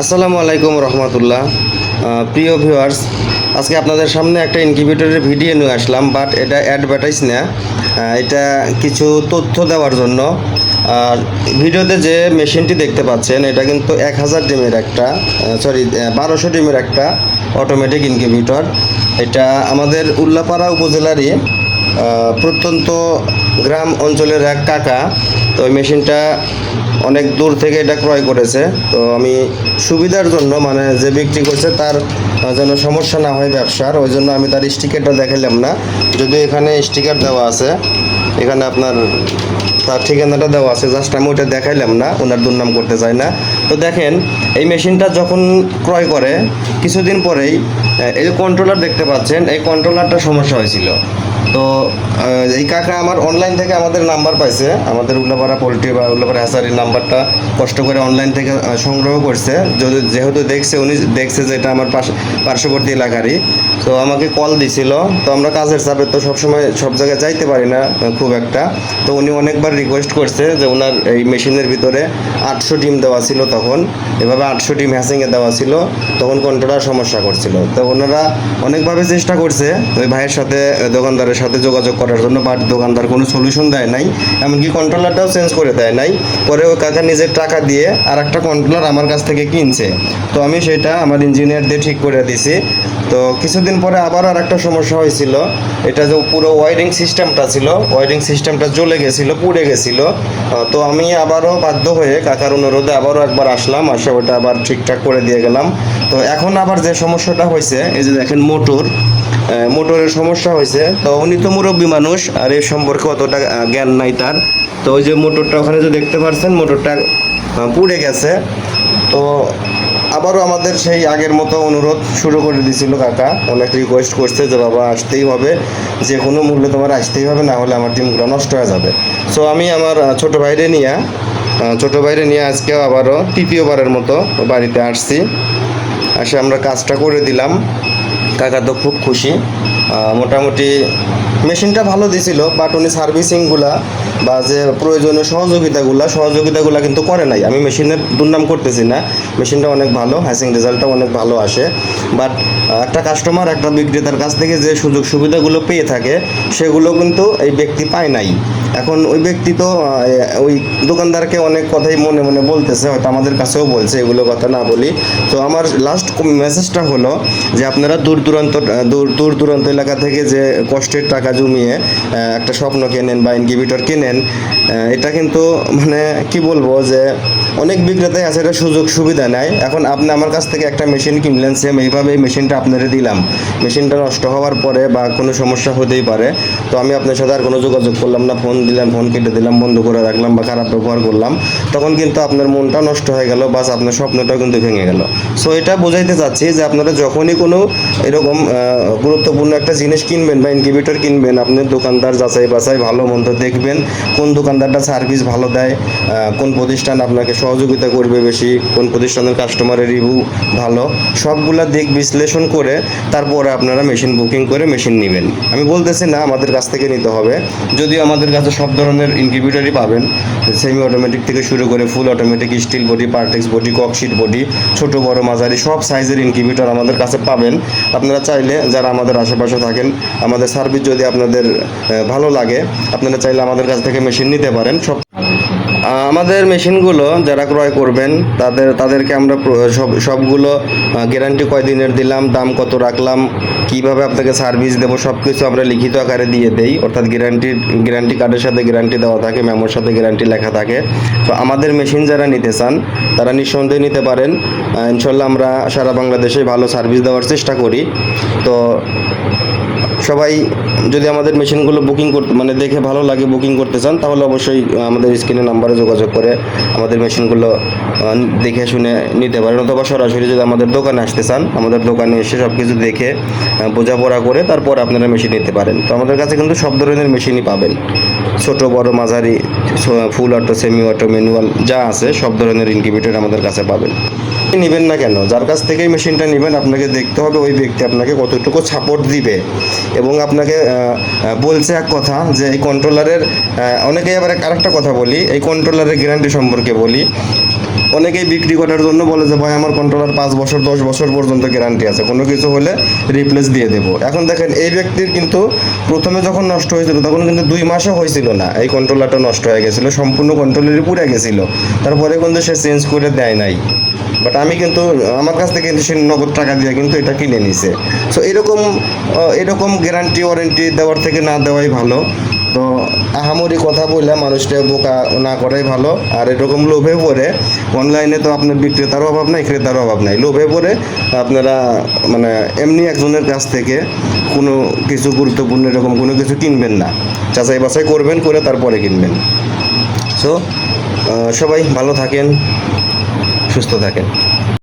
আসসালামু আলাইকুম রহমতুল্লাহ। প্রিয় ভিউয়ার্স আজকে আপনাদের সামনে একটা ইনকিউবেটরের ভিডিও নিয়ে আসলাম বাট এটা অ্যাডভার্টাইজ না। এটা কিছু তথ্য দেওয়ার জন্য। আর ভিডিওতে যে মেশিনটি দেখতে পাচ্ছেন, এটা কিন্তু এক হাজার ডিমের একটা সরি বারোশো ডিমের একটা অটোমেটিক ইনকিউবেটর এটা আমাদের উল্লাপাড়া উপজেলারই প্রত্যন্ত গ্রাম অঞ্চলের এক কাকা। তো ওই মেশিনটা অনেক দূর থেকে এটা ক্রয় করেছে। তো আমি সুবিধার জন্য মানে যে বিক্রি করছে তার যেন সমস্যা না হয় ব্যবসার, ওই জন্য আমি তার স্টিকারটা দেখালাম না। যদিও এখানে স্টিকার দেওয়া আছে, এখানে আপনার তার ঠিকানাটা দেওয়া আছে, জাস্ট আমি ওটা দেখাইলাম না, ওনার দুর্নাম করতে চাই না। তো দেখেন, এই মেশিনটা যখন ক্রয় করে, কিছুদিন পরেই এই যে কন্ট্রোলার দেখতে পাচ্ছেন, এই কন্ট্রোলারটা সমস্যা হয়েছিল। তো এই কাকা আমার অনলাইন থেকে আমাদের নাম্বার পাইছে, আমাদের উল্লাপাড়া পোলট্রি বা উল্লাপাড়া হ্যাসারির নাম্বারটা কষ্ট করে অনলাইন থেকে সংগ্রহ করছে। যদি, যেহেতু দেখছে, উনি দেখছে যে এটা আমার পাশ, পার্শ্ববর্তী এলাকারই। তো আমাকে কল দিছিল। তো আমরা কাজের চাপে তো সবসময় সব জায়গায় যাইতে পারি না খুব একটা। তো উনি অনেকবার রিকোয়েস্ট করছে যে ওনার এই মেশিনের ভিতরে আটশো ডিম দেওয়া ছিল তখন এভাবে আটশো ডিম হ্যাসিংয়ে দেওয়া ছিল, তখন কন্ট্রোলার সমস্যা করছিল। তো ওনারা অনেকভাবে চেষ্টা করছে ওই ভাইয়ের সাথে দোকানদারের সাথে যোগাযোগ করার জন্য বাট দোকানদার কোনো সলিউশন দেয় নাই। এমনকি কন্ট্রোলারটাও চেঞ্জ করে দেয় নাই। পরে ওই কাকা নিজের টাকা দিয়ে আর একটা কন্ট্রোলার আমার কাছ থেকে কিনছে। তো আমি সেটা আমার ইঞ্জিনিয়ার দিয়ে ঠিক করে দিছি। তো কিছুদিন পরে আবার আর একটা সমস্যা হয়েছিল। এটা যে পুরো ওয়ারিং সিস্টেমটা ছিল ওয়ারিং সিস্টেমটা জ্বলে গেছিল, পুড়ে গেছিল। তো আমি আবারও বাধ্য হয়ে কাকার অনুরোধে আবারও একবার আসলাম, আসে ওটা আবার ঠিকঠাক করে দিয়ে গেলাম। তো এখন আবার যে সমস্যাটা হয়েছে, এই যে দেখেন মোটর মোটরের সমস্যা হয়েছে। তো উনি তো মুরব্বী মানুষ, আর এই সম্পর্কে অতটা জ্ঞান নাই তার। তো ওই যে মোটরটা ওখানে যে দেখতে পাচ্ছেন মোটরটা পুড়ে গেছে। তো আবারও আমাদের সেই আগের মতো অনুরোধ শুরু করে দিয়েছিল কাকা। অনেক রিকোয়েস্ট করছে যে, বাবা, আসতেই হবে। যে কোনো মূল্যে তোমার আসতেই হবে, না হলে আমার টিমগুলো নষ্ট হয়ে যাবে। সো আমি আমার ছোট ভাইরে নিয়ে ছোট বাইরে নিয়ে আজকেও আবারও তৃতীয়বারের মতো বাড়িতে আসছি। আসে আমরা কাজটা করে দিলাম। কাকা তো খুব খুশি। মোটামুটি মেশিনটা ভালো দিছিল বাট উনি সার্ভিসিংগুলা বা যে প্রয়োজনীয় সহযোগিতাগুলা সহযোগিতাগুলা কিন্তু করে নাই। আমি মেশিনের দুর্নাম করতেছি না। মেশিনটা অনেক ভালো হ্যাসিং রেজাল্টটা অনেক ভালো আসে। বাট একটা কাস্টমার একটা বিক্রেতার কাছ থেকে যে সুযোগ সুবিধাগুলো পেয়ে থাকে, সেগুলো কিন্তু এই ব্যক্তি পায় নাই। এখন ওই ব্যক্তি তো ওই দোকানদারকে অনেক কথাই মনে মনে বলতেছে, হয়তো আমাদের কাছেও বলছে এগুলো কথা না বলি। তো আমার লাস্ট মেসেজটা হলো যে আপনারা দূর দূরান্ত দূর দূর দূরান্ত এলাকা থেকে যে কষ্টের টাকা জমিয়ে একটা স্বপ্ন কেনেন বা ইনকিউবেটর কেনেন এটা কিন্তু মানে কি বলব যে অনেক বিক্রেতাই আছে, এটা সুযোগ সুবিধা নেয় এখন আপনি আমার কাছ থেকে একটা মেশিন কিনলেন সেম এইভাবে এই মেশিনটা আপনারা দিলাম। মেশিনটা নষ্ট হওয়ার পরে বা কোনো সমস্যা হতেই পারে, তো আমি আপনার সাথে আর কোনো যোগাযোগ করলাম না ফোন দিলাম ফোন কেটে দিলাম, বন্ধ করে রাখলাম বা খারাপ ব্যবহার করলাম। তখন কিন্তু আপনার মনটা নষ্ট হয়ে গেল, বাস আপনার স্বপ্নটাও কিন্তু ভেঙে গেল। সো এটা বোঝাইতে চাচ্ছি যে আপনারা যখনই কোনো এরকম গুরুত্বপূর্ণ একটা জিনিস কিনবেন বা ইনকিউবেটর কিনবেন, আপনি দোকানদার যাচাই বাছাই ভালো মন্দ দেখবেন, কোন দোকানদারটা সার্ভিস ভালো দেয় কোন প্রতিষ্ঠান আপনাকে সহযোগিতা করবে বেশি, কোন প্রতিষ্ঠানের কাস্টমারের রিভিউ ভালো, সবগুলা দিক বিশ্লেষণ করে তারপরে আপনারা মেশিন বুকিং করে মেশিন নেবেন। আমি বলতেছি না আমাদের কাছ থেকে নিতে হবে, যদিও আমাদের কাছে সব ধরনের ইনকিউবেটরই পাবেন সেমি অটোমেটিক থেকে শুরু করে full automatic steel body Partex body cork sheet body ছোট বড় মাঝারি সব সাইজের ইনকিউবেটর আমাদের কাছে পাবেন। আপনারা চাইলে যারা আমাদের আশেপাশে থাকেন আমাদের সার্ভিস যদি আপনাদের ভালো লাগে, আপনারা চাইলে আমাদের কাছ থেকে মেশিন নিতে পারেন, সব আমাদের মেশিনগুলো যারা ক্রয় করবেন, তাদের, তাদেরকে আমরা সব, সবগুলো গ্যারান্টি কয়দিনের দিলাম, দাম কত রাখলাম, কীভাবে আপনাকে সার্ভিস দেবো সব কিছু আমরা লিখিত আকারে দিয়ে দেই। অর্থাৎ গ্যারান্টি গ্যারান্টি কার্ডের সাথে গ্যারান্টি দেওয়া থাকে মেমোর সাথে গ্যারান্টি লেখা থাকে। তো আমাদের মেশিন যারা নিতে চান, তারা নিঃসন্দেহে নিতে পারেন। ইনশাল্লাহ আমরা সারা বাংলাদেশে ভালো সার্ভিস দেওয়ার চেষ্টা করি। তো সবাই যদি আমাদের মেশিনগুলো বুকিং করতে মানে দেখে ভালো লাগে বুকিং করতে চান, তাহলে অবশ্যই আমাদের স্ক্রিনে নাম্বারে যোগাযোগ করে আমাদের মেশিনগুলো দেখে শুনে নিতে পারেন। অথবা সরাসরি যদি আমাদের দোকানে আসতে চান, আমাদের দোকানে এসে সব কিছু দেখে বোঝাপড়া করে তারপর আপনারা মেশিন নিতে পারেন। তো আমাদের কাছে কিন্তু সব ধরনের মেশিনই পাবেন। ছোট, বড়, মাঝারি full auto semi auto manual যা আছে, সব ধরনের ইনকিউবেটর আমাদের কাছে পাবেন। নেবেন না কেন? যার কাছ থেকে মেশিনটা নেবেন, আপনাকে দেখতে হবে ওই ব্যক্তি আপনাকে কতটুকু সাপোর্ট দিবে। এবং আপনাকে বলছে এক কথা যে এই কন্ট্রোলারের অনেকেই আবার আর আরেকটা কথা বলি, এই কন্ট্রোলারের গ্যারান্টি সম্পর্কে বলি। অনেকেই বিক্রি করার জন্য বলে যে, ভাই, আমার কন্ট্রোলার পাঁচ বছর, দশ বছর পর্যন্ত গ্যারান্টি আছে। কোনো কিছু হলে রিপ্লেস দিয়ে দেবো। এখন দেখেন, এই ব্যক্তির কিন্তু প্রথমে যখন নষ্ট হয়েছিল, তখন কিন্তু দুই মাসও হয়েছিল না। এই কন্ট্রোলারটা নষ্ট হয়ে গেছিল, সম্পূর্ণ কন্ট্রোলারই পুড়ে গেছিল। তারপরে কিন্তু সে চেঞ্জ করে দেয় নাই। বাট আমি কিন্তু, আমার কাছ থেকে সে নগদ টাকা দিয়ে কিন্তু এটা কিনে নিছে। সো এরকম এরকম গ্যারান্টি ওয়ারেন্টি দেওয়ার থেকে না দেওয়াই ভালো। তো আহামরি কথা বললে মানুষটা বোকা না করাই ভালো। আর এরকম লোভে পড়ে অনলাইনে তো আপনার বিক্রেতারও অভাব নাই ক্রেতারও অভাব নাই। লোভে পড়ে আপনারা মানে এমনি একজনের কাছ থেকে কোনো কিছু গুরুত্বপূর্ণ এরকম কোনো কিছু কিনবেন না। যাচাই বাছাই করবেন, করে তারপরে কিনবেন। সো সবাই ভালো থাকেন, সুস্থ থাকেন।